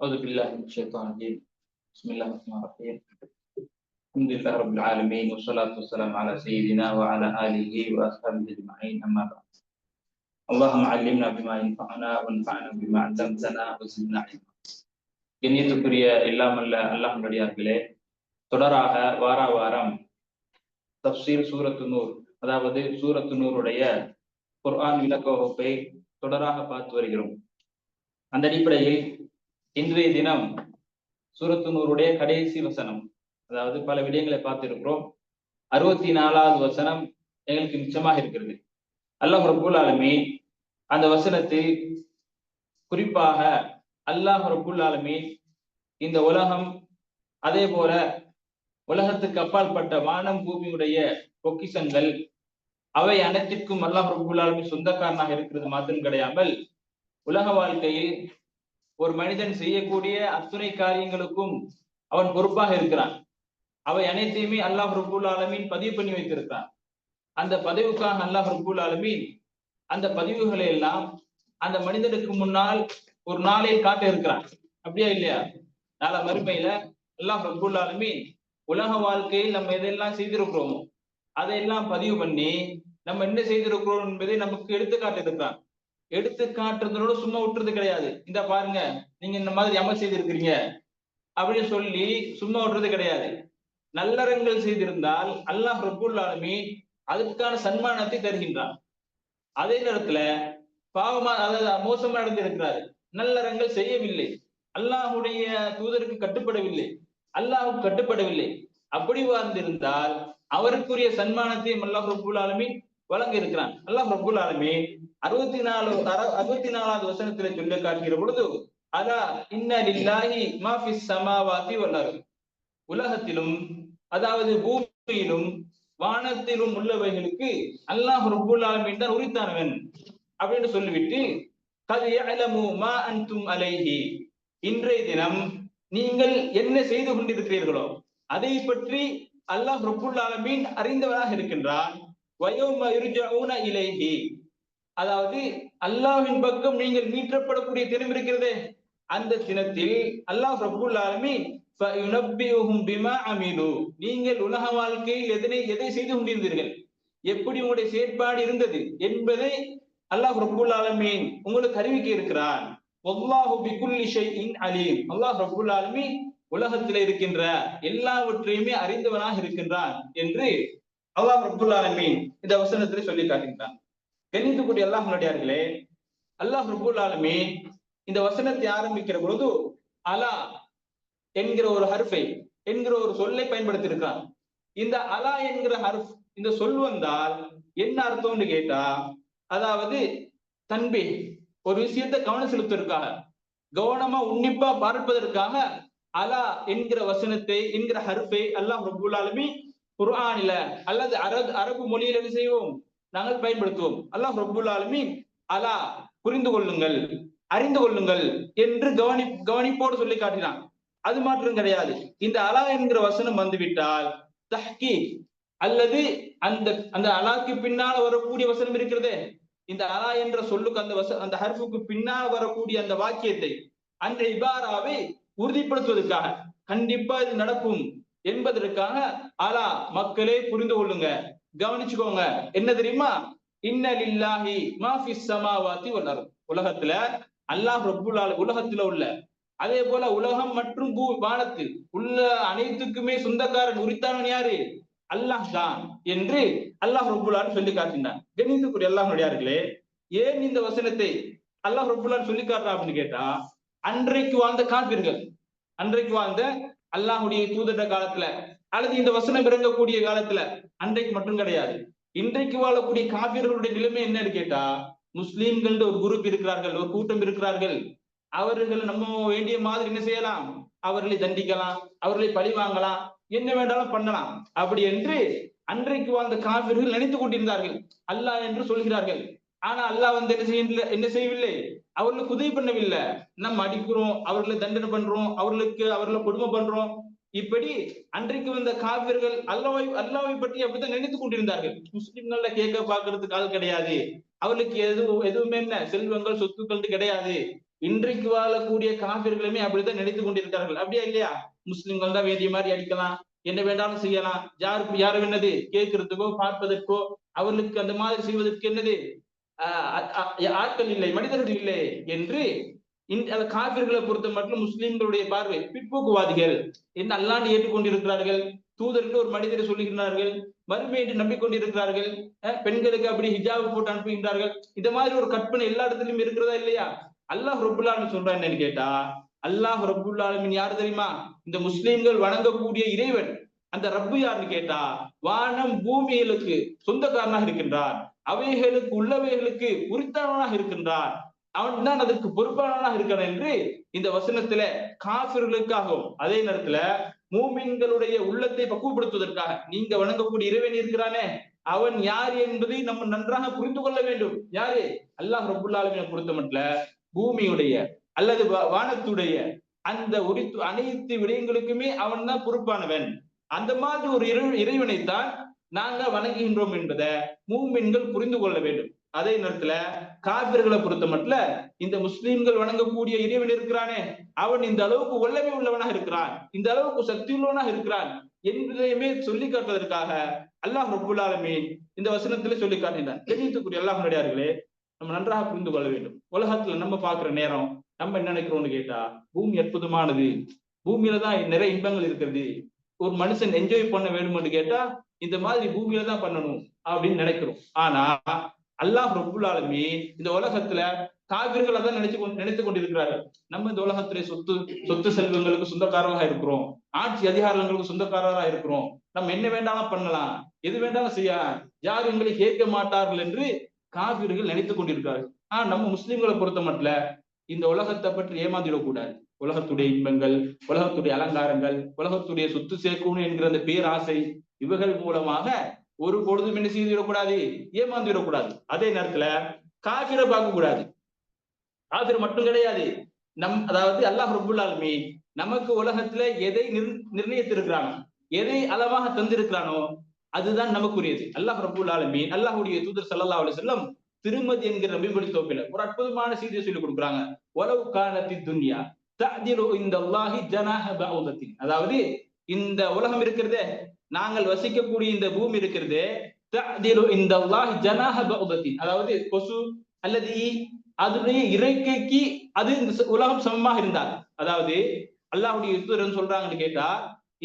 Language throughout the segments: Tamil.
أعوذ بالله من الشيطان الرجيم بسم الله الرحمن الرحيم الحمد لله رب العالمين والصلاة والسلام على سيدنا وعلى آله وأصحابه أجمعين أما بعد اللهم علمنا بما ينفعنا وانفعنا بما علمتنا وزدنا علما கண்ணியத்துக்குரிய எல்லாமல்ல அல்லாஹ்வுடையார்களே தொடராக வார வாரம் தப்சீர் சூரத்து நூர் அதாவது சூரத்து நூருடைய குர்ஆன் விளக்க வகுப்பை தொடராக பார்த்து வருகிறோம் அந்த அடிப்படையில் இன்றைய தினம் சூரத்துனூருடைய கடைசி வசனம். அதாவது பல விடயங்களை பார்த்திருக்கிறோம். அறுபத்தி நாலாவது வசனம் எங்களுக்கு மிச்சமாக இருக்கிறது. அல்லாஹ் ரபுல் ஆலமி அந்த வசனத்தில் குறிப்பாக அல்லாஹ் ரபுல் ஆலமி இந்த உலகம் அதே போல உலகத்துக்கு அப்பாற்பட்ட வானம் பூமியுடைய பொக்கிசங்கள் அவை அனைத்திற்கும் அல்லாஹ் ரபுல் ஆலமி சொந்தக்காரனாக இருக்கிறது மாத்திரம் கிடையாமல் உலக வாழ்க்கையில் ஒரு மனிதன் செய்யக்கூடிய அத்துணை காரியங்களுக்கும் அவன் பொறுப்பாக இருக்கிறான். அவை அனைத்தையுமே அல்லாஹ் ரபுல் ஆலமீன் பதிவு பண்ணி வைத்திருக்கிறான். அந்த பதிவுக்காக அல்லாஹ் ரபுல் ஆலமீன் அந்த பதிவுகளை எல்லாம் அந்த மனிதனுக்கு முன்னால் ஒரு நாளில் காட்ட இருக்கிறான். அப்படியா இல்லையா? நாள மறுமையில அல்லாஹ் ரபுல் ஆலமீன் உலக வாழ்க்கையில் நம்ம எதெல்லாம் செய்திருக்கிறோமோ அதையெல்லாம் பதிவு பண்ணி நம்ம என்ன செய்திருக்கிறோம் என்பதை நமக்கு எடுத்து காட்டிருக்கிறான் எடுத்து காட்டுறதோட சும்மா விட்டுறது கிடையாது. இந்த பாருங்க நீங்க இந்த மாதிரி அமல் செய்திருக்கிறீங்க அப்படின்னு சொல்லி சும்மா விட்டுறது கிடையாது. நல்லறங்கள் செய்திருந்தால் அல்லாஹ் ரபுல் ஆலமி அதுக்கான சன்மானத்தை தருகின்றான். அதே நேரத்துல பாவமா அதாவது மோசமா நடந்திருக்கிறாரு. நல்லறங்கள் செய்யவில்லை. அல்லாஹுடைய தூதருக்கு கட்டுப்படவில்லை. அல்லாஹுக்கு கட்டுப்படவில்லை. அப்படி வாழ்ந்திருந்தால் அவருக்குரிய சன்மானத்தையும் அல்லாஹ் ரபுல் ஆலமி வழங்க இருக்கிறான். அல்லாஹ் ரபுல் ஆலமே அறுபத்தி நாலு அறுபத்தி நாலாவது வசனத்துல சொல்ல காட்டுகிற பொழுது அதா இன்னலில்லாஹி மாஃபி சமாவாதி வல்லாரு உலகத்திலும் அதாவது பூமியிலும் வானத்திலும் உள்ளவைகளுக்கு அல்லாஹ் ரபுல் ஆலமின் தான் உரித்தானவன். அப்படின்னு சொல்லிவிட்டு கது அலமு மா அன்தும் அலைஹி. இன்றைய தினம் நீங்கள் என்ன செய்து கொண்டிருக்கிறீர்களோ அதை பற்றி அல்லாஹ் ரபுல் ஆலமீன் அறிந்தவனாக இருக்கின்றான். வயோம யுர்ஜஊன இலைஹி. அதாவது அல்லாஹ்வின் பக்கம் நீங்கள் மீட்டப்படக்கூடிய தினம் இருக்கிறதே அந்த தினத்தில் அல்லாஹ் ரபுல் பிமா அமீனு நீங்கள் உலக வாழ்க்கையில் எதனை எதை செய்து கொண்டிருந்தீர்கள்? எப்படி உங்களுடைய செயற்பாடு இருந்தது என்பதை அல்லாஹ் ரபுல் ஆலமீன் உங்களுக்கு அறிவிக்க இருக்கிறான். ஒல்லாஹு பிகுல்லி ஷைஇன் அலீம். அல்லாஹ் ரபுல் ஆலமீன் உலகத்தில் இருக்கின்ற எல்லாவற்றையுமே அறிந்தவனாக இருக்கின்றான் என்று அல்லாஹ் ரபுல் ஆலமீன் இந்த வசனத்திலே சொல்லி காட்டுகின்றான் கணித்துக்கூடிய அல்லாஹ் நடிகார்களே அல்லாஹ் ரபுல் ஆலமீன் இந்த வசனத்தை ஆரம்பிக்கிற பொழுது அலா என்கிற ஒரு ஹர்ஃபை என்கிற ஒரு சொல்லை பயன்படுத்தியிருக்கிறான் இந்த அலா என்கிற ஹர்ஃப் இந்த சொல் வந்தால் என்ன அர்த்தம்னு கேட்டா அதாவது தன்பி ஒரு விஷயத்தை கவனம் செலுத்துவதற்காக கவனமா உன்னிப்பா பார்ப்பதற்காக அலா என்கிற வசனத்தை என்கிற ஹர்ஃபை அல்லாஹ் ரபுல் குர்ஆனில அல்லது அரபு அரபு மொழியில என்ன செய்வோம்? நாங்கள் பயன்படுத்துவோம். அல்லாஹ் ரபுல் ஆலமீன் அலா புரிந்து கொள்ளுங்கள் அறிந்து கொள்ளுங்கள் என்று கவனி கவனிப்போடு சொல்லி காட்டினான். அது மாற்றம் கிடையாது. இந்த அலா என்கிற வசனம் வந்துவிட்டால் தஹ்கி அல்லது அந்த அந்த அலாக்கு பின்னால் வரக்கூடிய வசனம் இருக்கிறதே. இந்த அலா என்ற சொல்லுக்கு அந்த வச அந்த ஹர்ஃபுக்கு பின்னால் வரக்கூடிய அந்த வாக்கியத்தை அந்த இபாராவை உறுதிப்படுத்துவதற்காக கண்டிப்பா இது நடக்கும். என்பதற்காக ஆலா மக்களே புரிந்து கொள்ளுங்க. கவனிச்சுக்கோங்க. என்ன தெரியுமா? இன்னலில்லாஹி மாஃபி சமாவாத்தி வல்லரும் உலகத்துல அல்லாஹ் ரப்புல் உலகத்துல உள்ள. அதே போல உலகம் மற்றும் பூ வானத்தில் உள்ள அனைத்துக்குமே சொந்தக்காரன் உரித்தானவன் யாரு? அல்லாஹ் தான் என்று அல்லாஹ் ரபுல்லான்னு சொல்லி காட்டினான். கணித்துக்குரிய அல்லாஹ் ஏன் இந்த வசனத்தை அல்லாஹ் ரபுல்லான்னு சொல்லி காட்டுறா அப்படின்னு கேட்டா அன்றைக்கு வாழ்ந்த காப்பீர்கள் அன்றைக்கு வாழ்ந்த அல்லாஹுடைய தூதர காலத்துல அல்லது இந்த வசனம் இறங்கக்கூடிய காலத்துல அன்றைக்கு மட்டும் கிடையாது. இன்றைக்கு வாழக்கூடிய காவியர்களுடைய நிலைமை என்னன்னு கேட்டா முஸ்லீம்கள் ஒரு குரூப் இருக்கிறார்கள் ஒரு கூட்டம் இருக்கிறார்கள். அவர்கள் நம்ம வேண்டிய மாதிரி என்ன செய்யலாம்? அவர்களை தண்டிக்கலாம் அவர்களை பழி வாங்கலாம் என்ன வேண்டாலும் பண்ணலாம். அப்படி என்று அன்றைக்கு வாழ்ந்த காவிர்கள் நினைத்துக் கொண்டிருந்தார்கள். அல்லாஹ் என்று சொல்கிறார்கள். ஆனா அல்லாஹ் வந்து என்ன செய்ய என்ன செய்யவில்லை? அவர்களுக்கு உதவி பண்ணவில்லை நம்ம அடிக்கிறோம் அவர்களை தண்டனை பண்றோம் அவர்களுக்கு அவர்களை கொடுமை பண்றோம். இப்படி அன்றைக்கு வந்த காவியர்கள் அல்லாவை அல்லாவை பற்றி அப்படித்தான் நினைத்துக் கொண்டிருந்தார்கள். முஸ்லிம்கள்ல கேட்க பாக்குறதுக்கு ஆள் கிடையாது. அவர்களுக்கு எதுவும் எதுவுமே என்ன? செல்வங்கள் சொத்துக்கள் கிடையாது. இன்றைக்கு வாழக்கூடிய காபிர்களுமே அப்படித்தான் நினைத்து கொண்டிருக்கிறார்கள். அப்படியா இல்லையா? முஸ்லிம்கள் தான் வேண்டிய மாதிரி அடிக்கலாம். என்ன வேண்டாலும் செய்யலாம். யாருக்கு யாரும் என்னது? கேட்கறதுக்கோ பார்ப்பதற்கோ அவர்களுக்கு அந்த மாதிரி செய்வதற்கு என்னது? ஆட்கள் இல்லை மனிதர்கள் இல்லை என்று இந்த காவிர்களை பொறுத்த மட்டும் முஸ்லிம்களுடைய பார்வை பிற்போக்குவாதிகள் என்று அல்லாண்டு ஏற்றுக்கொண்டிருக்கிறார்கள். தூதர்கள் ஒரு மனிதரை சொல்லுகிறார்கள் மறுமை என்று நம்பிக்கொண்டிருக்கிறார்கள் பெண்களுக்கு அப்படி ஹிஜாப் போட்டு அனுப்புகின்றார்கள். இந்த மாதிரி ஒரு கற்பனை எல்லா இடத்துலயும் இருக்கிறதா இல்லையா? அல்லாஹ் ரபுல்லாலும் சொல்றான்னு என்னன்னு கேட்டா அல்லாஹ் ரபுல்லாலுமின் யாரு தெரியுமா? இந்த முஸ்லிம்கள் வணங்கக்கூடிய இறைவன். அந்த ரப்பு யாருன்னு கேட்டா வானம் பூமிகளுக்கு சொந்தக்காரனாக இருக்கின்றார் அவைகளுக்கு உள்ளவைகளுக்கு உரித்தவனாக இருக்கின்றான். அவன் தான் அதற்கு பொறுப்பானவனாக இருக்கிறான் என்று இந்த வசனத்துல காபிர்களுக்காகவும் அதே நேரத்துல மூமின்களுடைய உள்ளத்தை பக்குவப்படுத்துவதற்காக நீங்க வணங்கக்கூடிய இறைவன் இருக்கிறானே. அவன் யார் என்பதை நம்ம நன்றாக புரிந்து கொள்ள வேண்டும். யாரு? அல்லாஹ் ரபுல்லாலுமே பொறுத்த மட்டும் பூமியுடைய அல்லது வானத்துடைய அந்த உரித்து அனைத்து விடயங்களுக்குமே அவன் தான் பொறுப்பானவன். அந்த மாதிரி ஒரு இறை இறைவனைத்தான் நாங்க வணங்குகின்றோம் என்பதை மூமின்கள் புரிந்து கொள்ள வேண்டும். அதே நேரத்துல காபிர்களை பொறுத்த மட்டும் இந்த முஸ்லீம்கள் வணங்கக்கூடிய இறைவன் இருக்கிறானே அவன் இந்த அளவுக்கு வல்லமை உள்ளவனாக இருக்கிறான் இந்த அளவுக்கு சக்தி உள்ளவனாக இருக்கிறான் என்பதையுமே சொல்லி காட்டுவதற்காக அல்லாஹ் ரபுல்லாலுமே இந்த வசனத்துல சொல்லி காட்டினான் தெரிவித்துக்கூடிய அல்லாஹ் நடிகார்களே நம்ம நன்றாக புரிந்து கொள்ள வேண்டும். உலகத்துல நம்ம பாக்குற நேரம் நம்ம என்ன நினைக்கிறோம்னு கேட்டா பூமி அற்புதமானது. பூமியில தான் நிறைய இன்பங்கள் இருக்கிறது. ஒரு மனுஷன் என்ஜாய் பண்ண வேணும்னு கேட்டா இந்த மாதிரி பூமியில தான் பண்ணணும் அப்படின்னு நினைக்கிறோம். ஆனா அல்லாஹ் ரபுல்லாலுமே இந்த உலகத்துல காவிர்களை தான் நினைச்சு நினைத்து கொண்டிருக்கிறார்கள். நம்ம இந்த உலகத்திலே சொத்து சொத்து செல்வங்களுக்கு சொந்தக்காரராக இருக்கிறோம். ஆட்சி அதிகாரங்களுக்கு சொந்தக்காரராக இருக்கிறோம். நம்ம என்ன வேண்டாலும் பண்ணலாம். எது வேண்டாலும் செய்ய. யார் எங்களை கேட்க மாட்டார்கள் என்று காவிர்கள் நினைத்து கொண்டிருக்கிறார்கள். ஆனா நம்ம முஸ்லிம்களை பொறுத்த மட்டும் இந்த உலகத்தை பற்றி ஏமாந்திடக்கூடாது. உலகத்துடைய இன்பங்கள் உலகத்துடைய அலங்காரங்கள் உலகத்துடைய சொத்து சேர்க்கணும் என்கிற அந்த பேராசை இவர்கள் மூலமாக ஒரு பொழுதும் என்ன செய்து விடக்கூடாது? ஏமாந்து விடக்கூடாது. அதே நேரத்துல காபிரை பார்க்க கூடாது. காபிர் மட்டும் கிடையாது. நம் அதாவது அல்லாஹ் ரபுல்லாலுமே நமக்கு உலகத்துல எதை நிர்ணயித்திருக்கிறானோ எதை அளவாக தந்திருக்கிறானோ அதுதான் நமக்குரியது. அல்லாஹ் ரபுல் ஆலமீன் அல்லாஹுடைய தூதர் சல்லா அலி செல்லம் திருமதி என்கிற நபிபடி தோப்பில ஒரு அற்புதமான செய்தியை சொல்லி கொடுக்குறாங்க. உலவு காலத்தி துன்யா இந்த அல்லாஹி ஜனாக அதாவது இந்த உலகம் இருக்கிறதே நாங்கள் வசிக்கக்கூடிய இந்த பூமி இருக்கிறது இந்த அதாவது கொசு அல்லது அதனுடைய இறைக்கைக்கு அது இந்த உலகம் சமமாக இருந்தால். அதாவது அல்லாஹுடைய சொல்றாங்கன்னு கேட்டா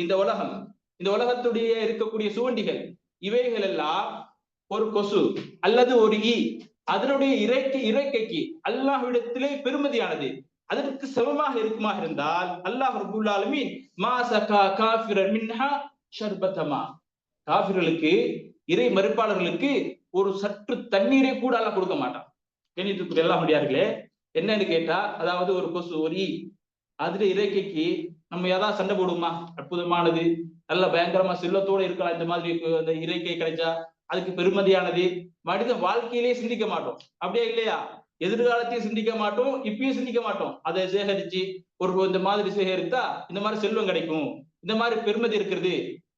இந்த உலகம் இந்த உலகத்துடைய இருக்கக்கூடிய சுவண்டிகள் இவைகள் எல்லாம் ஒரு கொசு அல்லது ஒரு ஈ அதனுடைய இறைக்கை இறைக்கைக்கு அல்லாஹ்விடத்திலே பெருமதியானது. அதற்கு சமமாக இருக்குமா இருந்தால் அல்லாஹ் ரபுல்லாலுமின் மாசகா காஃபிரன் மின்ஹா ஷர்பத்தமா? காஃபிர்களுக்கு இறை மறுப்பாளர்களுக்கு ஒரு சற்று தண்ணீரை கூட எல்லாம் கொடுக்க மாட்டான். கணித்துக்குரிய எல்லாம் முடியார்களே என்னன்னு கேட்டா அதாவது ஒரு கொசு ஒரு ஈ அதுல இறைக்கைக்கு நம்ம ஏதாவது சண்டை போடுவோமா? அற்புதமானது நல்ல பயங்கரமா செல்லத்தோட இருக்கலாம் இந்த மாதிரி அந்த இறைக்கை கிடைச்சா அதுக்கு பெருமதியானது. மனித வாழ்க்கையிலேயே சிந்திக்க மாட்டோம். அப்படியே இல்லையா? எதிர்காலத்தையும் சிந்திக்க மாட்டோம் இப்பயும் சிந்திக்க மாட்டோம். அதை சேகரிச்சு ஒரு இந்த மாதிரி சேகரித்தா இந்த மாதிரி செல்வம் கிடைக்கும். இந்த மாதிரி பெருமதி இருக்கிறது.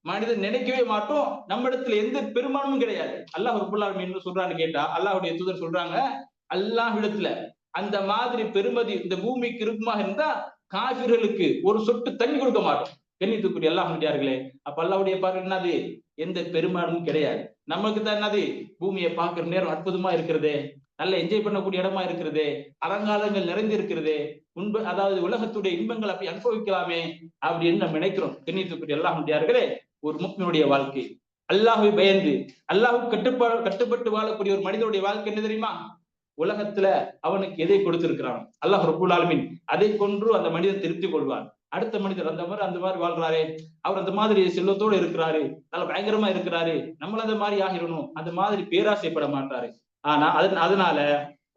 மனிதன் நினைக்கவே மாட்டோம். நம்ம இடத்துல எந்த பெருமானமும் கிடையாது. அல்லாஹ் ரபுல்லாலும் என்ன சொல்றான்னு கேட்டா அல்லாஹுடைய தூதர் சொல்றாங்க அல்லாஹ் இடத்துல அந்த மாதிரி பெருமதி இந்த பூமிக்கு இருக்குமா இருந்தா காவிர்களுக்கு ஒரு சொட்டு தண்ணி கொடுக்க மாட்டோம். கண்ணியத்துக்குரிய எல்லாம் முடியார்களே அப்ப அல்லாவுடைய பார்வை என்னது? எந்த பெருமானமும் கிடையாது. நமக்கு தான் என்னது? பூமியை பார்க்கிற நேரம் அற்புதமா இருக்கிறது நல்ல என்ஜாய் பண்ணக்கூடிய இடமா இருக்கிறது அலங்காரங்கள் நிறைந்து இருக்கிறது உண்ப அதாவது உலகத்துடைய இன்பங்கள் அப்படி அனுபவிக்கலாமே அப்படின்னு நம்ம நினைக்கிறோம். கண்ணியத்துக்குரிய எல்லாம் முடியார்களே ஒரு முக்மினுடைய வாழ்க்கை. அல்லாஹை பயந்து அல்லாஹு கட்டுப்பா கட்டுப்பட்டு வாழக்கூடிய ஒரு மனிதனுடைய வாழ்க்கை என்ன தெரியுமா? உலகத்துல அவனுக்கு எதை கொடுத்திருக்கிறான்? அல்லாஹ் ரபுல் ஆலமின் அதை கொன்று அந்த மனிதன் திருப்தி கொள்வான். அடுத்த மனிதர் அந்த மாதிரி அந்த மாதிரி வாழ்றாரு. அவர் அந்த மாதிரி செல்வத்தோடு இருக்கிறாரு. நல்ல பயங்கரமா இருக்கிறாரு. நம்மள அந்த மாதிரி ஆகிடணும். அந்த மாதிரி பேராசைப்பட மாட்டாரு. ஆனா அது அதனால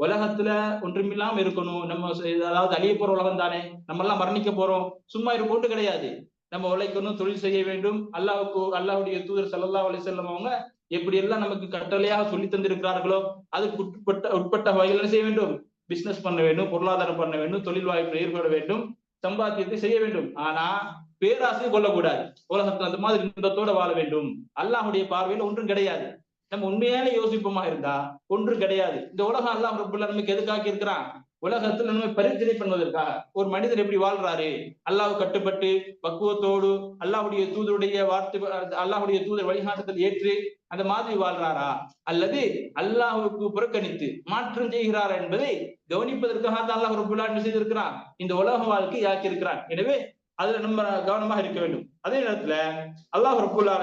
உலகத்துல ஒன்றுமில்லாம இருக்கணும். நம்ம அதாவது அழிய போற உலகம் தானே. நம்ம எல்லாம் மரணிக்க போறோம். சும்மா இருக்கோண்டு கிடையாது. நம்ம உழைக்கணும் தொழில் செய்ய வேண்டும். அல்லாவுக்கு அல்லாவுடைய தூதர் சல்லா அலி செல்லம் அவங்க எப்படி எல்லாம் நமக்கு கட்டளையாக சொல்லி தந்திருக்கிறார்களோ அதுக்கு உட்பட்ட உட்பட்ட வகையில் செய்ய வேண்டும். பிசினஸ் பண்ண வேண்டும் பொருளாதாரம் பண்ண வேண்டும் தொழில் வாய்ப்பு ஏற்பட வேண்டும் சம்பாத்தியத்தை செய்ய வேண்டும். ஆனா பேராசை கொள்ளக்கூடாது உலகத்துல அந்த மாதிரி இன்பத்தோட வாழ வேண்டும். அல்லாஹுடைய பார்வையில் ஒன்றும் கிடையாது. நம்ம உண்மையான யோசிப்போமா இருந்தா? ஒன்றும் கிடையாது. இந்த உலகம் எல்லாம் ரபுல்ல நமக்கு எதுக்காக இருக்கிறான்? உலகத்துல நம்ம பரிந்துரை பண்ணுவதற்காக. ஒரு மனிதர் எப்படி வாழ்றாரு? அல்லாஹ் கட்டுப்பட்டு பக்குவத்தோடு அல்லாவுடைய தூதருடைய வார்த்தை அல்லாஹ்வுடைய தூதர் வழிகாட்டத்தில் ஏற்று அந்த மாதிரி வாழ்றாரா? அல்லது அல்லாஹுக்கு புறக்கணித்து மாற்றம் செய்கிறாரா என்பதை கவனிப்பதற்காக தான் அல்லாஹ் ரபுல்லா என்ன செய்திருக்கிறான்? இந்த உலக வாழ்க்கை ஆக்கியிருக்கிறான். எனவே அதுல நம்ம கவனமாக இருக்க வேண்டும். அதே நேரத்துல அல்லாஹ் ரபுல்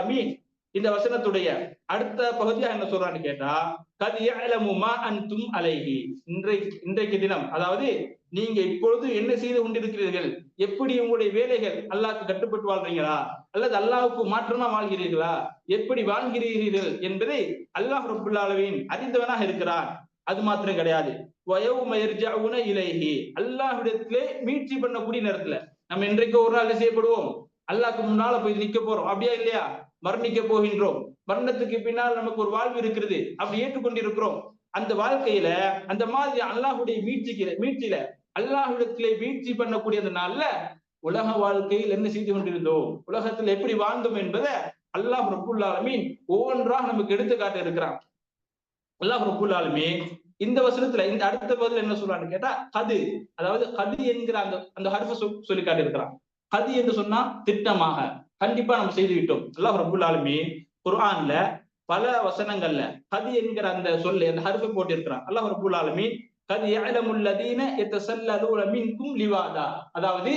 இந்த வசனத்துடைய அடுத்த பகுதியா என்ன சொல்றான்னு கேட்டா கது யஅலமு அன்தும் அலைகி இன்றைக்கு இன்றைக்கு தினம் அதாவது நீங்க இப்பொழுது என்ன செய்து கொண்டிருக்கிறீர்கள்? எப்படி உங்களுடைய வேலைகள் அல்லாஹ்க்கு கட்டுப்பட்டு வாழ்றீங்களா? அல்லது அல்லாஹுக்கு மாற்றமா வாழ்கிறீர்களா? எப்படி வாழ்கிறீர்கள் என்பதை அல்லாஹ் ரபுல்லாலவின் அறிந்தவனாக இருக்கிறான். அது மாத்திரம் கிடையாது. வயவும இலைகி இலைஹி. அல்லாஹ்விடத்திலே மீட்சி பண்ணக்கூடிய நேரத்துல நம்ம இன்றைக்கு ஒரு நாள் செய்யப்படுவோம்? அல்லாஹ்க்கு முன்னால போய் நிக்க போறோம். அப்படியா இல்லையா? மரணிக்க போகின்றோம். மரணத்துக்கு பின்னால் நமக்கு ஒரு வாழ்வு இருக்கிறது அப்படி ஏற்றுக்கொண்டிருக்கிறோம். அந்த வாழ்க்கையில அந்த மாதிரி அல்லாஹுடைய மீட்சிக்கு மீட்சியில அல்லாஹுடத்துல வீழ்ச்சி பண்ணக்கூடிய அந்த நாள்ல உலக வாழ்க்கையில் என்ன செய்து கொண்டிருந்தோம்? உலகத்துல எப்படி வாழ்ந்தோம் என்பதை அல்லாஹ் ரபுல் ஆலமீன் ஒவ்வொன்றாக நமக்கு எடுத்து காட்ட இருக்கிறான். அல்லாஹ் ரபுல் ஆலமீன் இந்த வசனத்துல இந்த அடுத்த பதில் என்ன சொல்றான்னு கேட்டா கது. அதாவது கது என்கிற அந்த அந்த ஹர்ஃப சொல்லி காட்டியிருக்கிறான் கது என்று சொன்னா திட்டமாக. கண்டிப்பா நம்ம செய்து விட்டோம் அல்லாஹ் ரபுல் ஆலமீன் குர்ஆன்ல பல வசனங்கள்ல கதி என்கிற அந்த சொல்லு அந்த ஹருஃபை போட்டிருக்கிறான். அல்லாஹ் ரபுல் ஆலமீன் கது எத்த யத்தஸல்லலூன மின்கும் லிவாதா. அதாவது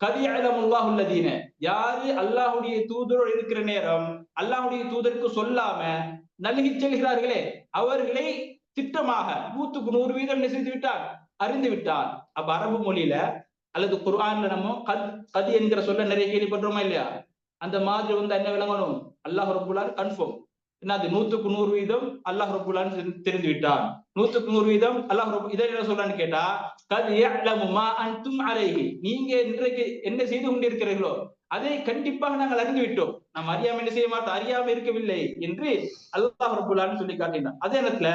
கதி அலமுல்லாஹுல்லதீன யாரு அல்லாஹுடைய தூதரோடு இருக்கிற நேரம் அல்லாஹுடைய தூதருக்கு சொல்லாம நல்கி செல்கிறார்களே அவர்களை திட்டமாக நூத்துக்கு நூறு வீதம் நெசிந்து விட்டார் அறிந்து விட்டார் அப்ப அரபு மொழியில அல்லது குர்ஆன்ல நம்ம கத் கதி என்கிற சொல்ல நிறைய கேள்விப்படுறோமா இல்லையா? அந்த மாதிரி வந்து என்ன விளங்கணும்? அல்லாஹ் ரபுல்லான் கன்ஃபார்ம் என்ன அது? நூத்துக்கு நூறு வீதம் அல்லாஹ் ரபுல்லான் தெரிந்து விட்டான் நூத்துக்கு நூறு வீதம் அல்லாஹ் ரபு இதை என்ன சொல்றான்னு கேட்டா கது யஅலமு மா அன்தும் அலைஹி. நீங்க இன்றைக்கு என்ன செய்து கொண்டிருக்கிறீர்களோ அதை கண்டிப்பாக நாங்கள் அறிந்து விட்டோம். நாம் அறியாம என்ன செய்ய மாட்டோம்? அறியாம இருக்கவில்லை என்று அல்லாஹ் ரபுல்லான்னு சொல்லி காட்டினான். அதே நேரத்துல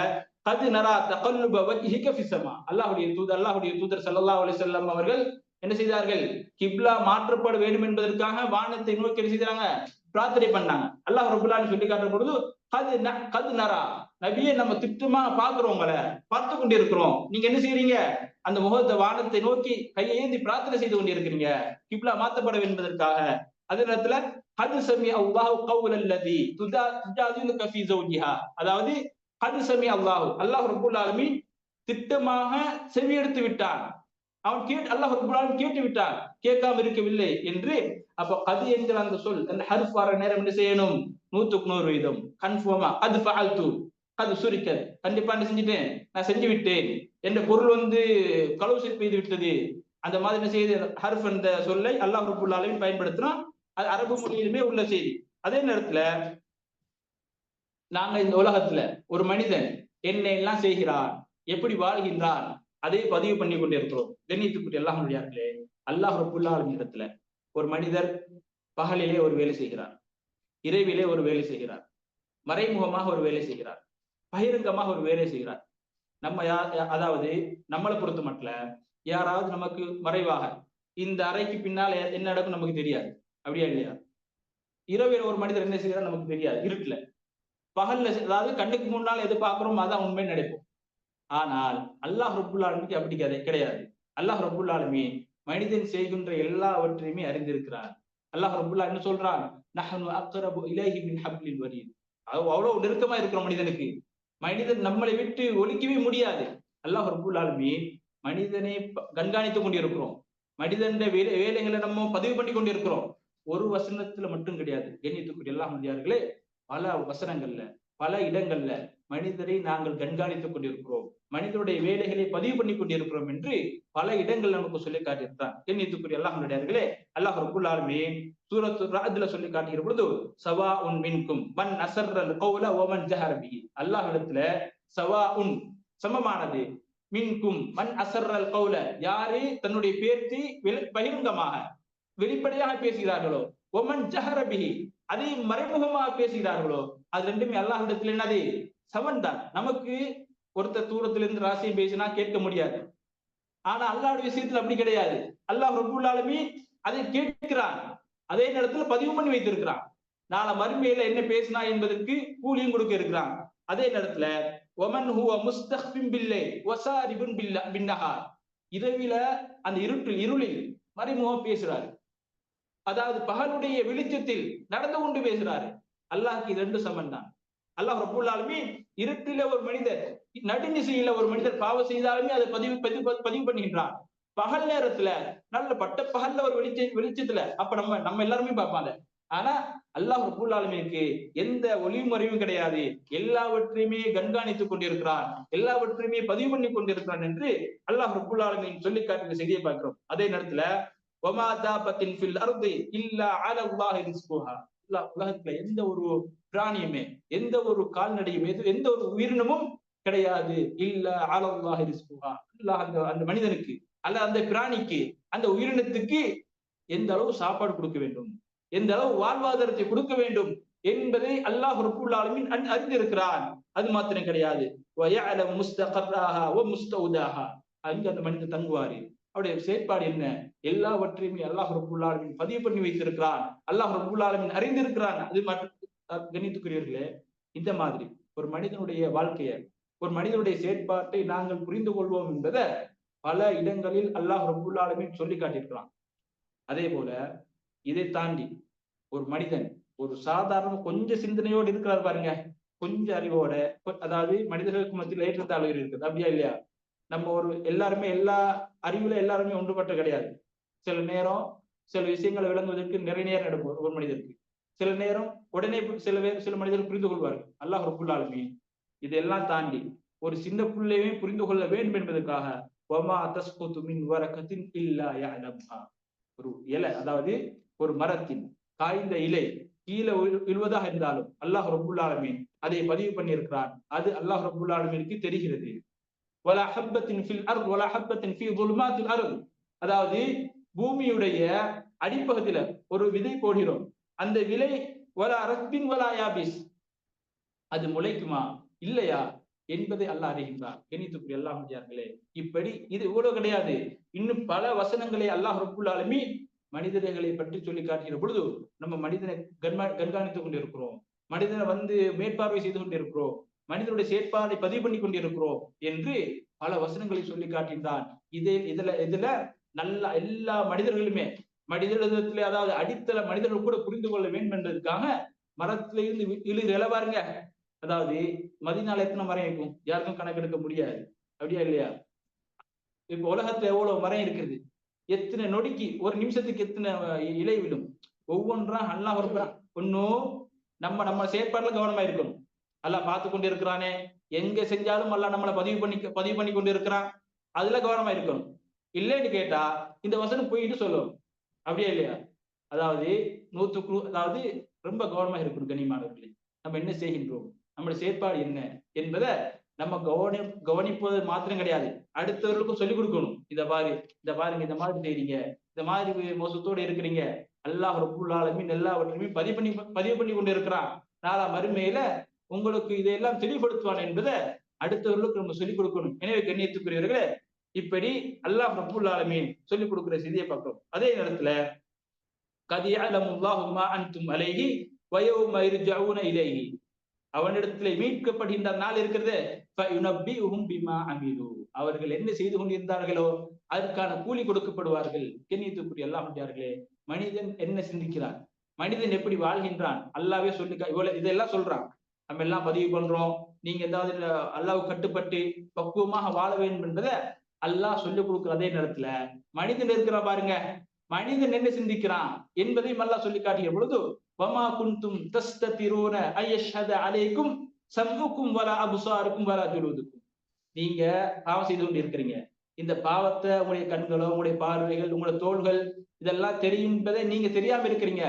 கது நரா தகல்லுப வஜ்ஹிக ஃபிஸ்ஸமா அல்லாஹுடைய தூதர் அல்லாஹுடைய தூதர் ஸல்லல்லாஹு அலி அவர்கள் என்ன செய்தார்கள்? கிப்லா மாற்றப்பட வேண்டும் என்பதற்காக வானத்தை நோக்கி என்ன செய்தாங்க? பிரார்த்தனை பண்ணாங்க. அல்லாஹ் ரபுல்லான்னு சொல்லி காட்டும் பொழுது கது கது நரா. நபியை நம்ம திட்டமா பாக்குறோம் உங்களை. பார்த்து கொண்டிருக்கிறோம். நீங்க என்ன செய்யறீங்க அந்த முகத்தை வானத்தை நோக்கி கையை ஏந்தி பிரார்த்தனை செய்து கொண்டிருக்கிறீங்க. கிப்லா மாற்றப்பட என்பதற்காக. அதே நேரத்துல ஹது சமி அல்லாஹு கவுல் அல்லதி துஜா துஜாது கஃபி ஜௌஜிஹா அதாவது ஹது சமி அல்லாஹு. அல்லாஹ் ரபுல் திட்டமாக திட்டமாக செவியெடுத்து விட்டான். அவன் கேட்டு அல்லாஹ் கேட்டு விட்டான் கேட்காம இருக்கவில்லை என்று. அப்ப கது என்கிற அந்த சொல் அந்த ஹர்ஃப் வர நேரம் என்ன செய்யணும்? நூத்துக்கு நூறு வீதம். கன்ஃபார்மா? அது ஃபால்து அது சுரிக்கல். கண்டிப்பா என்ன செஞ்சுட்டேன்? நான் செஞ்சு விட்டேன் என்ற பொருள் வந்து களவு பெய்து விட்டது. அந்த மாதிரி என்ன செய்து ஹர்ஃப் என்ற சொல்லை அல்லாஹ் ரபுல் அளவில் பயன்படுத்துறான் அது அரபு மொழியிலுமே உள்ள செய்தி. அதே நேரத்துல நாங்க இந்த உலகத்துல ஒரு மனிதன் என்ன எல்லாம் செய்கிறான்? எப்படி வாழ்கின்றான்? அதை பதிவு பண்ணி கொண்டிருக்கிறோம் கண்ணியத்துக்குரிய எல்லாம் அல்லாஹ் ரபுல்லா இடத்துல ஒரு மனிதர் பகலிலே ஒரு வேலை செய்கிறார் இரவிலே ஒரு வேலை செய்கிறார் மறைமுகமாக ஒரு வேலை செய்கிறார் பகிரங்கமாக ஒரு வேலை செய்கிறார். நம்ம யா அதாவது நம்மளை பொறுத்த மட்டும் யாராவது நமக்கு மறைவாக இந்த அறைக்கு பின்னால என்ன நடக்கும் நமக்கு தெரியாது. அப்படியா இல்லையா? இரவில் ஒரு மனிதர் என்ன செய்யறாரு நமக்கு தெரியாது இருட்டுல. பகல்ல அதாவது கண்ணுக்கு முன்னால் எது பார்க்கிறோம் அதான் உண்மை நினைப்போம். ஆனால் அல்லாஹ் ரபுல் ஆலமிக்கு அப்படி கிடையாது அல்லாஹ் ரபுல் ஆலமி மனிதன் செய்கின்ற எல்லாவற்றையுமே அறிந்திருக்கிறார். அல்லாஹ் ரபுல்லா என்ன சொல்றான்? நஹனு அக்ரபு இலைஹி மின் ஹப்லில் வரீத் அவ்வளவு நெருக்கமா இருக்கிறோம் மனிதனுக்கு. மனிதன் நம்மளை விட்டு ஒழிக்கவே முடியாது. அல்லாஹ் ரபுல் ஆலமி மனிதனை கண்காணித்துக் கொண்டிருக்கிறோம். மனிதன் வேலை வேலைகளை நம்ம பதிவு பண்ணி கொண்டிருக்கிறோம். ஒரு வசனத்துல மட்டும் கிடையாது. கண்ணியத்துக்குரிய எல்லாம் முடியார்களே பல வசனங்கள்ல பல இடங்கள்ல மனிதரை நாங்கள் கண்காணித்துக் கொண்டிருக்கிறோம். மனிதனுடைய வேலைகளை பதிவு பண்ணி கொண்டிருக்கிறோம் என்று பல இடங்கள் நமக்கு சொல்லி காட்டியிருந்தான். கண்ணியத்துக்குரிய அல்லாஹ் முடியார்களே அல்லாஹ் ரபுல் ஆலமே சூரத்து ராஜ்ல சொல்லி காட்டுகிற பொழுது சவா உன் மின்கும் மன் அசர்ரல் கௌல ஓமன் ஜஹரபி அல்லாஹ் இடத்துல சவா உன் சமமானது. மின்கும் மண் அசர்ரல் கௌல யாரு தன்னுடைய பேர்த்தி பகிரங்கமாக வெளிப்படையாக பேசுகிறார்களோ ஒமன் ஜஹரபிஹி அதை மறைமுகமாக பேசுகிறார்களோ அது ரெண்டுமே அல்லாஹ் இடத்துல என்னது? சமன் தான். நமக்கு ஒருத்தர் தூரத்துல இருந்து ராசியை பேசினா கேட்க முடியாது. ஆனா அல்லாஹ்வுடைய விஷயத்துல அப்படி கிடையாது. அல்லாஹ் ரபுல் அதை கேட்கிறான். அதே நேரத்துல பதிவு பண்ணி வைத்திருக்கிறான். நாளை மறுமையில என்ன பேசினா என்பதற்கு கூலியும் கொடுக்க இருக்கிறான். அதே நேரத்துல ஒமன் ஹூ முஸ்தக்பின் பில்லை வசாரிபுன் பில்ல பின்னஹார். இரவில அந்த இருட்டில் இருளில் மறைமுகம் பேசுறாரு. அதாவது பகலுடைய வெளிச்சத்தில் நடந்து கொண்டு பேசுறாரு. அல்லாஹ்க்கு இது ரெண்டு சமன் தான் அல்லாஹ் ரபுல் இருட்டில ஒரு மனிதர் நடுநிசையில ஒரு மனிதர் பாவம் செய்தாலுமே அதை பதிவு பதிவு பதிவு பண்ணுகின்றான். பகல் நேரத்துல நல்ல பட்ட பகல்ல ஒரு வெளிச்ச வெளிச்சத்துல அப்ப நம்ம நம்ம எல்லாருமே பார்ப்பாங்க ஆனா அல்லாஹ் ரபுல்லாலுமேக்கு எந்த ஒளிமறைவும் கிடையாது. எல்லாவற்றையுமே கண்காணித்துக் கொண்டிருக்கிறான். எல்லாவற்றையுமே பதிவு பண்ணி கொண்டிருக்கிறான் என்று அல்லாஹ் ரபுல்லாலுமின் சொல்லி காட்டுகிற செய்தியை பார்க்கிறோம். அதே நேரத்துல ஒமா தாபத்தின் ஃபில் அர்தி இல்லா அலல்லாஹி ரிஸ்குஹா. உலகத்துல எந்த ஒரு பிராணியுமே எந்த ஒரு கால்நடையுமே எந்த ஒரு உயிரினமும் கிடையாது. இல்ல ஆலவாக ரிஸ்குஹா. அல்லாஹ் அந்த அந்த மனிதனுக்கு அல்ல அந்த பிராணிக்கு அந்த உயிரினத்துக்கு எந்த அளவு சாப்பாடு கொடுக்க வேண்டும்? எந்த அளவு வாழ்வாதாரத்தை கொடுக்க வேண்டும்? என்பதை அல்லாஹ் ரபுல்லாலுமின் அன் அறிந்திருக்கிறான். அது மாத்திரம் கிடையாது. அங்கு அங்க அந்த மனிதன் தங்குவாரு. அவருடைய செயற்பாடு என்ன? எல்லாவற்றையுமே அல்லாஹ் ரபுல்லாலுமின் பதிவு பண்ணி வைத்திருக்கிறான். அல்லாஹ் ரபுல்லாலுமின் அறிந்திருக்கிறான். அது மட்டும் கணித்துக்குரியவர்களே இந்த மாதிரி ஒரு மனிதனுடைய வாழ்க்கையை ஒரு மனிதனுடைய செயற்பாட்டை நாங்கள் புரிந்து கொள்வோம் என்பதை பல இடங்களில் அல்லாஹ் ரபுல்லாலுமே சொல்லி காட்டியிருக்கலாம் அதே போல இதை தாண்டி ஒரு மனிதன் ஒரு சாதாரண கொஞ்சம் சிந்தனையோடு இருக்கிறார் பாருங்க. கொஞ்சம் அறிவோட அதாவது மனிதர்களுக்கு மத்தியில் ஏற்றத்தாழ்வுகள் இருக்குது அப்படியா இல்லையா? நம்ம ஒரு எல்லாருமே எல்லா அறிவுல எல்லாருமே ஒன்றுபட்ட கிடையாது. சில நேரம் சில விஷயங்களை விளங்குவதற்கு நிறைய நேரம் எடுக்கும் ஒரு மனிதருக்கு. சில நேரம் உடனே சில பேர் சில மனிதர்கள் புரிந்து கொள்வார்கள். அல்லாஹ் ரபுல்லாலுமே இதெல்லாம் தாண்டி ஒரு சின்ன பிள்ளையுமே புரிந்து கொள்ள வேண்டும் என்பதற்காக ஒமா தஸ்கோத்து மின் வரக்கத்தின் இல்லா யஅலம்ஹா. ஒரு இலை அதாவது ஒரு மரத்தின் காய்ந்த இலை கீழே விழுவதாக இருந்தாலும் அல்லாஹ் ரபுல் ஆலமீன் அதை பதிவு பண்ணியிருக்கிறான். அது அல்லாஹ் ரபுல் ஆலமீனுக்கு தெரிகிறது. வலா ஃபில் அர்த் வலா ஹப்பத்தின் ஃபி ظுல்மாத்தில் அதாவது பூமியுடைய அடிப்பகுதியில ஒரு விதை போடுகிறோம். அந்த விலை வலா ரத்பின் வலா யாபிஸ். அது முளைக்குமா? இல்லையா? என்பதை அல்லாஹ் அறிகின்றார் கணித்துக்குரிய அல்லாஹ் முடியார்களே இப்படி இது இவ்வளவு கிடையாது. இன்னும் பல வசனங்களை அல்லாஹ் ரபுல் மனிதர்களை பற்றி சொல்லி காட்டுகிற பொழுது நம்ம மனிதனை கண்மா கண்காணித்துக் கொண்டிருக்கிறோம். மனிதனை வந்து மேற்பார்வை செய்து கொண்டிருக்கிறோம். மனிதனுடைய செயற்பாடை பதிவு பண்ணி கொண்டிருக்கிறோம் என்று பல வசனங்களை சொல்லி காட்டுகின்றான். இதில் இதுல இதுல நல்ல எல்லா மனிதர்களுமே மனிதனிடத்திலே அதாவது அடித்தள மனிதர்கள் கூட புரிந்து கொள்ள வேண்டும் என்பதற்காக மரத்துல இருந்து இழுகிற இலை பாருங்க. அதாவது மதினால எத்தனை மரம் இருக்கும்? யாருக்கும் கணக்கெடுக்க முடியாது. அப்படியா இல்லையா? இப்ப உலகத்துல எவ்வளவு மரம் இருக்குது? எத்தனை நொடிக்கு ஒரு நிமிஷத்துக்கு எத்தனை இலை விடும் ஒவ்வொன்றா அல்லா வருகிறான் ஒன்னும் நம்ம நம்ம செயற்பாடுல கவனமா இருக்கணும். அல்லா பார்த்து கொண்டு இருக்கிறானே. எங்க செஞ்சாலும் அல்ல நம்மளை பதிவு பண்ணி பதிவு பண்ணி கொண்டு இருக்கிறான். அதுல கவனமா இருக்கணும். இல்லைன்னு கேட்டா இந்த வசனம் போயிட்டு சொல்லும். அப்படியே இல்லையா? அதாவது நூற்றுக்கு அதாவது ரொம்ப கவனமாக இருக்கணும் கனிமானவர்களே நம்ம என்ன செய்கின்றோம்? நம்மளுடைய செயற்பாடு என்ன? என்பதை நம்ம கவனி கவனிப்பது மாத்திரம் கிடையாது. அடுத்தவர்களுக்கும் சொல்லிக் கொடுக்கணும். இதை பாரு இந்த பாருங்க இந்த மாதிரி செய்றீங்க. இந்த மாதிரி மோசத்தோடு இருக்கிறீங்க. அல்லாஹ் ரபுல்லாலுமே எல்லாவற்றையுமே பதிவு பண்ணி பதிவு பண்ணி கொண்டு இருக்கிறான் நாளா மறுமையில உங்களுக்கு இதையெல்லாம் தெளிவுபடுத்துவான் என்பதை அடுத்தவர்களுக்கு நம்ம சொல்லிக் கொடுக்கணும். எனவே கண்ணியத்துக்குரியவர்களே இப்படி அல்லாஹ் ரபுல்லாலுமீன் சொல்லிக் கொடுக்கிற செய்தியை பார்க்கிறோம். அதே நேரத்துல கதியாலமுல்லாஹுமா அன்தும் அலைகி வயோம இருஜவுன இலைஹி. அவனிடத்துல மீட்கப்படுகின்ற நாள் இருக்கிறது அவர்கள் என்ன செய்து கொண்டிருந்தார்களோ அதற்கான கூலி கொடுக்கப்படுவார்கள். கெண்ணியத்துக்குரிய எல்லாம் முடியார்களே மனிதன் என்ன சிந்திக்கிறான்? மனிதன் எப்படி வாழ்கின்றான்? அல்லாவே சொல்லி இவ்வளவு இதெல்லாம் சொல்றான். நம்ம எல்லாம் பதிவு பண்றோம். நீங்க ஏதாவது அல்லாவு கட்டுப்பட்டு பக்குவமாக வாழ வேண்டும் என்பதை அல்லாஹ் சொல்லிக் கொடுக்குற அதே நேரத்துல மனிதன் இருக்கிற பாருங்க. மனிதன் என்ன சிந்திக்கிறான் என்பதையும் அல்லாஹ் சொல்லி காட்டிய பொழுது வமா குந்தும் தஸ்ததிரூன ஐயஷத அலைக்கும் சம்முக்கும் வர அபுசாருக்கும் வர ஜுலூதுக்கும் நீங்க பாவம் செய்து கொண்டு இருக்கிறீங்க இந்த பாவத்தை உங்களுடைய கண்களோ உங்களுடைய பார்வைகள் உங்களுடைய தோள்கள் இதெல்லாம் தெரியும் என்பதை நீங்க தெரியாம இருக்கிறீங்க.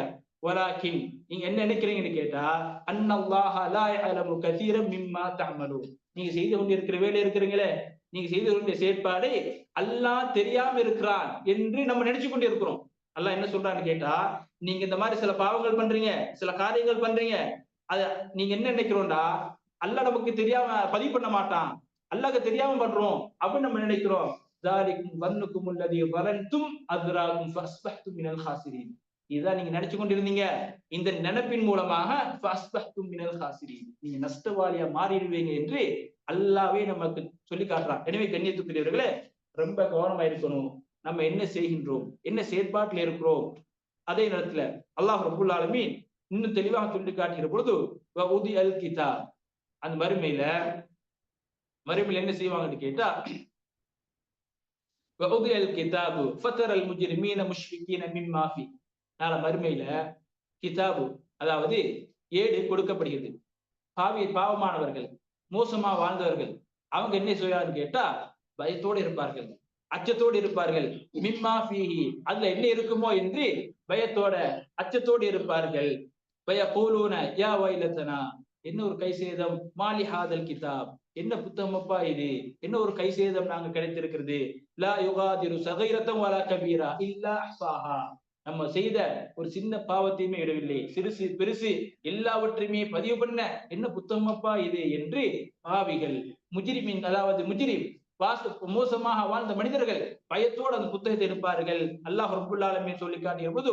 வலாக்கின் நீங்க என்ன நினைக்கிறீங்கன்னு கேட்டா அன்னல்லாஹ அலா அலமு கதீரம் மிம்மா தஅமலு நீங்க செய்து கொண்டு இருக்கிற வேலை இருக்கிறீங்களே நீங்க செய்து கொண்டிய செயற்பாடு அல்லாஹ் தெரியாம இருக்கிறான் என்று நம்ம நினைச்சு கொண்டு இருக்கிறோம். அல்லாஹ் என்ன சொல்றான்னு கேட்டா நீங்க இந்த மாதிரி சில பாவங்கள் பண்றீங்க சில காரியங்கள் பண்றீங்க அத நீங்க என்ன நினைக்கிறோம்டா? அல்லாஹ் நமக்கு தெரியாம பதிவு பண்ண மாட்டான். அல்லாஹ் தெரியாம பண்றோம் அப்படின்னு நம்ம நினைக்கிறோம். தாரிக்கும் வர்ணுக்கும் உள்ளதி வரன்தும் அதுராகும் ஃபஸ்பஹ்தும் மினல் ஹாசிரீன் இதுதான் நீங்க நினைச்சு கொண்டிருந்தீங்க இந்த நினைப்பின் மூலமாக ஃபஸ்பஹ்தும் மினல் காசிரீன். நீங்க நஷ்டவாளியா மாறிடுவீங்க என்று அல்லாவே நமக்கு சொல்லி காட்டுறான் எனவே கண்ணியத்துக்குரியவர்களே ரொம்ப கவனமா இருக்கணும் நம்ம என்ன செய்கின்றோம் என்ன செயற்பாட்டில் இருக்கிறோம் அதே நேரத்துல அல்லாஹ் ரபுல் ஆலமீன் இன்னும் தெளிவாக சொல்லி காட்டுகிற பொழுது உதி அல் கிதா அந்த மறுமையில மறுமையில என்ன செய்வாங்கன்னு கேட்டா وَأُضِيَ الْكِتَابُ فَتَرَى الْمُجْرِمِينَ مُشْفِقِينَ مِمَّا فِيهِ நாளை மறுமையில கிதாபு அதாவது ஏடு கொடுக்கப்படுகிறது. பாவி பாவமானவர்கள் மோசமா வாழ்ந்தவர்கள் அவங்க என்ன செய்வாங்கன்னு கேட்டா பயத்தோடு இருப்பார்கள் அச்சத்தோடு இருப்பார்கள். மிம்மா ஃபீஹி அதுல என்ன இருக்குமோ என்று பயத்தோட அச்சத்தோடு இருப்பார்கள். பய போலூன யா வைலத்தனா என்ன ஒரு கை சேதம் மாலி ஹாதல் கிதாப். என்ன புத்தகமப்பா இது? என்ன ஒரு கை சேதம் நாங்க கிடைத்திருக்கிறது? லா யுகாதிரு சகைரத்தம் வலா கபீரா இல்லா சாஹா நம்ம செய்த ஒரு சின்ன பாவத்தையுமே இடவில்லை. சிறுசு பெருசு எல்லாவற்றையுமே பதிவு பண்ண என்ன புத்தகமப்பா இது என்று பாவிகள் முஜிரிமின் அதாவது முஜிரிம் வாச மோசமாக வாழ்ந்த மனிதர்கள் பயத்தோடு அந்த புத்தகத்தை எடுப்பார்கள். அல்லாஹ் ரபுல்லாலுமே சொல்லி காட்டிய போது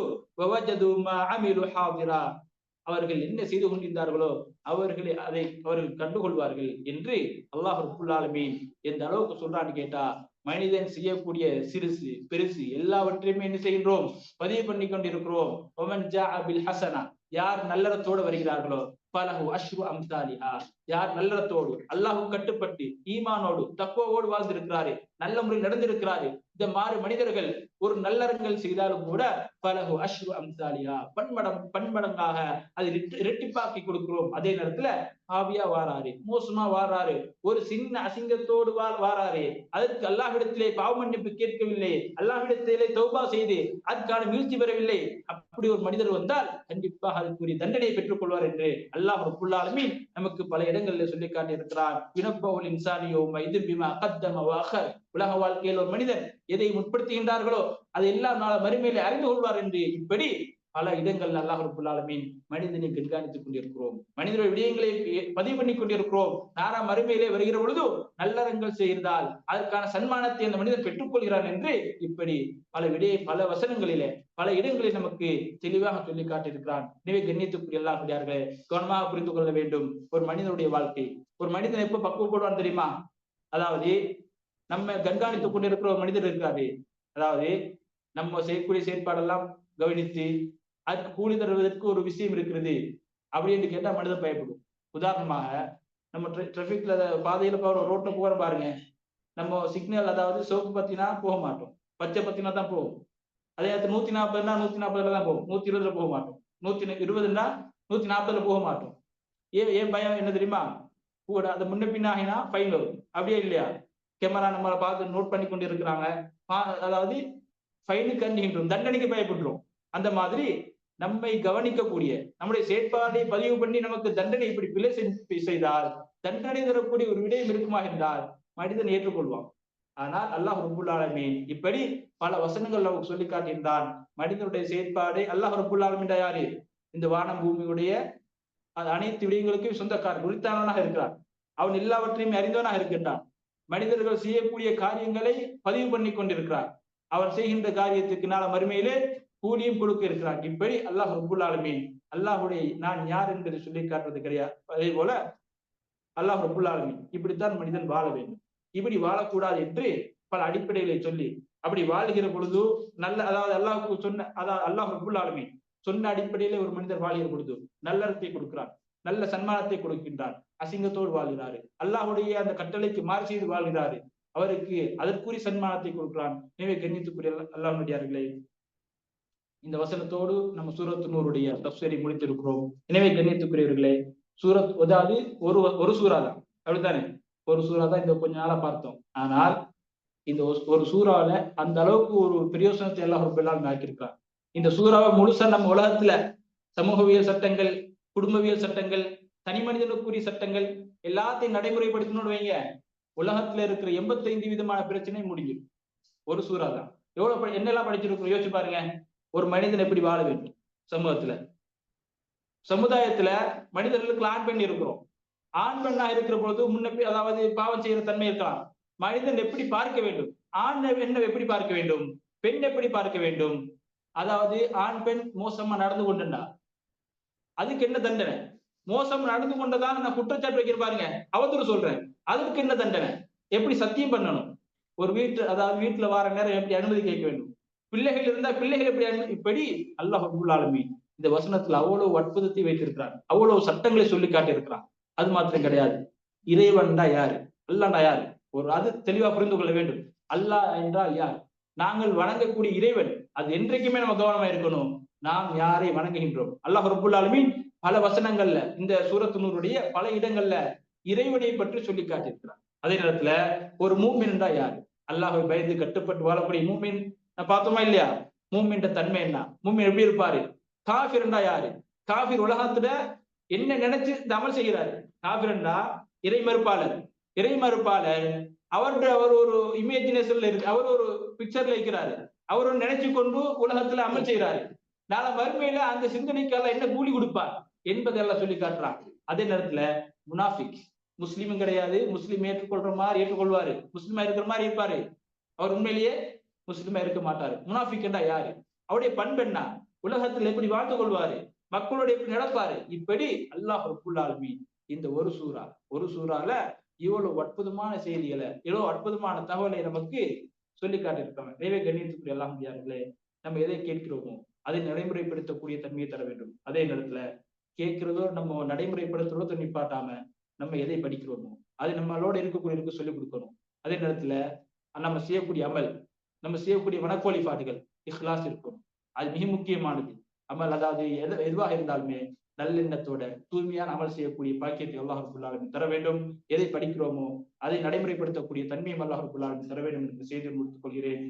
அவர்கள் என்ன செய்து கொண்டிருந்தார்களோ அவர்களை அதை அவர்கள் கண்டுகொள்வார்கள் என்று அல்லாஹ் ரபுல்லாலுமே எந்த அளவுக்கு சொல்றான்னு கேட்டா மனிதன் செய்யக்கூடிய சிறுசு பெருசு எல்லாவற்றையுமே என்ன செய்கின்றோம்? பதிவு பண்ணி கொண்டிருக்கிறோம். ஒமன் ஜா அபில் ஹசனா. யார் நல்லறத்தோடு வருகிறார்களோ? பலஹு அஷ்ரு அம்சாலிஹா. யார் நல்லறத்தோடு அல்லாஹு கட்டுப்பட்டு ஈமானோடு தக்குவோடு வாழ்ந்திருக்கிறாரு நல்ல முறையில் நடந்திருக்கிறாரு இந்த மாறு மனிதர்கள் ஒரு நல்லறங்கள் செய்தாலும் கூட பலகு அஷ்ரு அம்சாலியா பன்மடம் பன்மடங்காக அது இரட்டிப்பாக்கி கொடுக்கிறோம். அதே நேரத்துல ஆவியா வாராரு மோசமா வாராரு ஒரு சின்ன அசிங்கத்தோடு வாராரு. அதற்கு அல்லாஹிடத்திலே பாவ மன்னிப்பு கேட்கவில்லை. அல்லாஹிடத்திலே தௌபா செய்து அதுக்கான வீழ்ச்சி பெறவில்லை. அப்படி ஒரு மனிதர் வந்தால் கண்டிப்பாக அதுக்குரிய தண்டனையை பெற்றுக் கொள்வார் என்று அல்லாஹ் புல்லாலுமே நமக்கு பல இடங்களில் சொல்லி காட்டியிருக்கிறார் வினப்பவுல் இன்சானியோ இது கத்தமவாக உலக வாழ்க்கையில் ஒரு மனிதன் எதை முற்படுத்துகின்றார்களோ அதை எல்லாம் நாள மறுமையில அறிந்து கொள்வார் என்று இப்படி பல இடங்கள் அல்லாஹ் ரபுல்லாலமீன் மனிதனை கண்காணித்துக் கொண்டிருக்கிறோம். மனிதனுடைய விடயங்களை பதிவு பண்ணி கொண்டிருக்கிறோம். நாரா மறுமையிலே வருகிற பொழுது நல்லறங்கள் செய்தால் அதற்கான சன்மானத்தை அந்த மனிதன் பெற்றுக்கொள்கிறான் என்று இப்படி பல விடைய பல வசனங்களிலே பல இடங்களில் நமக்கு தெளிவாக சொல்லி காட்டியிருக்கிறான். எனவே கண்ணியத்துக்குரிய எல்லா கவனமாக புரிந்து கொள்ள வேண்டும். ஒரு மனிதனுடைய வாழ்க்கை ஒரு மனிதன் எப்ப பக்குவப்படுவான் தெரியுமா? அதாவது நம்ம கண்காணித்துக் கொண்டிருக்கிற ஒரு மனிதர் இருக்காது அதாவது நம்ம செய்யக்கூடிய செயற்பாடெல்லாம் கவனித்து அதுக்கு கூலி தருவதற்கு ஒரு விஷயம் இருக்கிறது அப்படின்னு கேட்டா மனிதன் பயப்படும். உதாரணமாக நம்ம டிராஃபிக்ல பாதையில போற ரோட்ல போகிற பாருங்க. நம்ம சிக்னல் அதாவது சோப்பு பத்தினா போக மாட்டோம். பச்சை பத்தினா தான் போகும். அதே நேரத்தில் நூத்தி நாற்பதுனா நூத்தி நாற்பதுல தான் போகும். நூத்தி இருபதுல போக மாட்டோம். நூத்தி இருபதுனா நூத்தி நாற்பதுல போக மாட்டோம். ஏன் ஏன் பயம் என்ன தெரியுமா? கூட அது முன்ன பின்னாகினா ஃபைன் வரும். அப்படியே இல்லையா? கேமரா நம்மளை பார்த்து நோட் பண்ணி கொண்டு இருக்கிறாங்க அதாவது ஃபைனுக்கு அஞ்சுகின்றோம் தண்டனைக்கு பயப்படுறோம் அந்த மாதிரி நம்மை கவனிக்கக்கூடிய நம்முடைய செயற்பாடை பதிவு பண்ணி நமக்கு தண்டனை இப்படி பிழை செய்தால் தண்டனை தரக்கூடிய ஒரு விடயம் இருக்குமா என்றால் மனிதன் ஏற்றுக்கொள்வான். ஆனால் அல்லாஹ் ரபுல்லாலமீன் இப்படி பல வசனங்கள் நமக்கு சொல்லி காட்டியிருந்தான். மனிதனுடைய செயற்பாடை அல்லாஹ் ரபுல்லாலமின் யாரு? இந்த வானம் பூமியுடைய அனைத்து விடயங்களுக்கும் சொந்தக்காரன் உரித்தானவனாக இருக்கிறான். அவன் எல்லாவற்றையும் அறிந்தவனாக இருக்கின்றான். மனிதர்கள் செய்யக்கூடிய காரியங்களை பதிவு பண்ணி கொண்டிருக்கிறார். அவர் செய்கின்ற காரியத்துக்கு நாள மறுமையிலே கூலியும் கொடுக்க இருக்கிறார். இப்படி அல்லாஹ் ரபுல் ஆலமீன் அல்லாஹுடைய நான் யார் என்பதை சொல்லி காட்டுறது கிடையாது. அதே போல அல்லாஹ் ரபுல் ஆலமீன் இப்படித்தான் மனிதன் வாழ வேண்டும். இப்படி வாழக்கூடாது என்று பல அடிப்படைகளை சொல்லி அப்படி வாழ்கிற பொழுது நல்ல அதாவது அல்லாஹுக்கு சொன்ன அதாவது அல்லாஹ் ரபுல் ஆலமீன் சொன்ன அடிப்படையிலே ஒரு மனிதர் வாழ்கிற பொழுது நல்லறத்தை கொடுக்கிறார். நல்ல சன்மானத்தை கொடுக்கின்றார். அசிங்கத்தோடு வாழ்கிறாரு. அல்லாஹுடைய அந்த கட்டளைக்கு மாறு செய்து வாழ்கிறாரு. அவருக்கு அதற்குரிய சன்மானத்தை கொடுக்கலாம். எனவே கண்ணியத்துக்குரிய அல்லாஹனுடையார்களே இந்த வசனத்தோடு நம்ம சூரத் நூருடைய தப்சரி முடித்திருக்கிறோம். எனவே கண்ணியத்துக்குரியவர்களே சூரத் அதாவது ஒரு ஒரு சூறா தான். அப்படித்தானே? ஒரு சூறா தான் இந்த கொஞ்ச நாளா பார்த்தோம். ஆனால் இந்த ஒரு சூறாவில அந்த அளவுக்கு ஒரு பிரயோசனத்தை எல்லாம் ஒரு பெல்லாம் ஆக்கியிருக்கார் இந்த சூறாவை முழுசா நம்ம உலகத்துல சமூகவியல் சட்டங்கள் குடும்பவியல் சட்டங்கள் தனி மனிதனுக்குரிய சட்டங்கள் எல்லாத்தையும் நடைமுறைப்படுத்தணும்னு வைங்க. உலகத்துல இருக்கிற எண்பத்தைந்து விதமான பிரச்சனையும் முடிஞ்சிடும். ஒரு சூறா தான் எவ்வளவு என்னெல்லாம் படிச்சிருக்கோம் யோசிச்சு பாருங்க. ஒரு மனிதன் எப்படி வாழ வேண்டும்? சமூகத்துல. சமுதாயத்துல மனிதர்களுக்கு ஆண் பெண் இருக்கிறோம் ஆண் பெண்ணா இருக்கிற பொழுது முன்ன அதாவது பாவம் செய்யற தன்மை இருக்கலாம். மனிதன் எப்படி பார்க்க வேண்டும்? ஆண் என்ன எப்படி பார்க்க வேண்டும்? பெண் எப்படி பார்க்க வேண்டும்? அதாவது ஆண் பெண் மோசமா நடந்து கொண்டா அதுக்கு என்ன தண்டனை? மோசம் நடந்து கொண்டதான் நான் குற்றச்சாட்டு வைக்கிற பாருங்க. அவதூறு சொல்றேன். அதுக்கு என்ன தண்டனை? எப்படி சத்தியம் பண்ணணும்? ஒரு வீட்டு அதாவது வீட்டுல வார நேரம் எப்படி அனுமதி கேட்க வேண்டும்? பிள்ளைகள் இருந்தா பிள்ளைகள் எப்படி அனுமதி இப்படி அல்லாஹ் ஆலமி இந்த வசனத்துல அவ்வளவு அற்புதத்தை வைத்திருக்கிறான். அவ்வளவு சட்டங்களை சொல்லி காட்டியிருக்கிறான். அது மாத்திரம் கிடையாது. இறைவன்டா யாரு? அல்லாண்டா யாரு? ஒரு அது தெளிவா புரிந்து கொள்ள வேண்டும். அல்லாஹ் என்றால் யார்? நாங்கள் வணங்கக்கூடிய இறைவன். அது என்றைக்குமே நம்ம கவனமா இருக்கணும். நாம் யாரை வணங்குகின்றோம்? அல்லாஹ் ரபுல்லாலுமே பல வசனங்கள்ல இந்த சூரத்துனூருடைய பல இடங்கள்ல இறைவனை பற்றி சொல்லி காட்டியிருக்கிறார். அதே நேரத்துல ஒரு மூமின்டா யாரு? அல்லாஹை பயந்து கட்டுப்பட்டு வாழக்கூடிய மூமின் நான் பார்த்தோமா இல்லையா? மூமின்ற தன்மை என்ன? மூமின் எப்படி இருப்பாரு? காஃபிர்ண்டா யாரு? காஃபிர் உலகத்துல என்ன நினைச்சு இந்த அமல் செய்கிறாரு? காஃபிர்ண்டா இறை மறுப்பாளர். இறை மறுப்பாளர் அவருடைய அவர் ஒரு இமேஜினேஷன்ல இருக்கு அவர் ஒரு பிக்சர்ல இருக்கிறாரு. அவர் நினைச்சு கொண்டு உலகத்துல அமல் செய்யறாரு நாளை மறுமையில அந்த சிந்தனைக்கெல்லாம் என்ன கூலி கொடுப்பார் என்பதெல்லாம் சொல்லி காட்டுறான். அதே நேரத்துல முனாஃபிக். முஸ்லீமும் கிடையாது. முஸ்லீம் ஏற்றுக்கொள்ற மாதிரி ஏற்றுக்கொள்வாரு. முஸ்லீமா இருக்கிற மாதிரி இருப்பாரு. அவர் உண்மையிலேயே முஸ்லீமா இருக்க மாட்டாரு. முனாஃபிக்கண்டா யாரு? அவருடைய பண்பெண்ணா உலகத்தில் எப்படி வாழ்ந்து கொள்வாரு? மக்களோட எப்படி நடப்பாரு? இப்படி அல்லாஹ் ரபுல்லாலுமி இந்த ஒரு சூறா ஒரு சூறால இவ்வளவு அற்புதமான செய்திகளை இவ்வளவு அற்புதமான தகவலை நமக்கு சொல்லி காட்டியிருக்காங்க. தேவை கண்ணியத்துக்குரிய எல்லாம் முடியாதுங்களே நம்ம எதை கேட்கிறோமோ அதை நடைமுறைப்படுத்தக்கூடிய தன்மையை தர வேண்டும். அதே நேரத்துல கேட்கிறதோ நம்ம நடைமுறைப்படுத்துறதோ நிப்பாட்டாம நம்ம எதை படிக்கிறோமோ அது நம்மளோட இருக்கக்கூடியவருக்கு சொல்லிக் கொடுக்கணும். அதே நேரத்துல நம்ம செய்யக்கூடிய அமல் நம்ம செய்யக்கூடிய வனக்கோழி வழிபாடுகள் இஹ்லாஸ் இருக்கணும். அது மிக முக்கியமானது. அமல் அதாவது எது எதுவாக இருந்தாலுமே நல்லெண்ணத்தோட தூய்மையான அமல் செய்யக்கூடிய பாக்கியத்தை அல்லாஹுல்லாலும் தர வேண்டும். எதை படிக்கிறோமோ அதை நடைமுறைப்படுத்தக்கூடிய தன்மையும் அல்லாஹுல்லாலும் தர வேண்டும் என்று செய்தி முடித்துக் கொள்கிறேன்.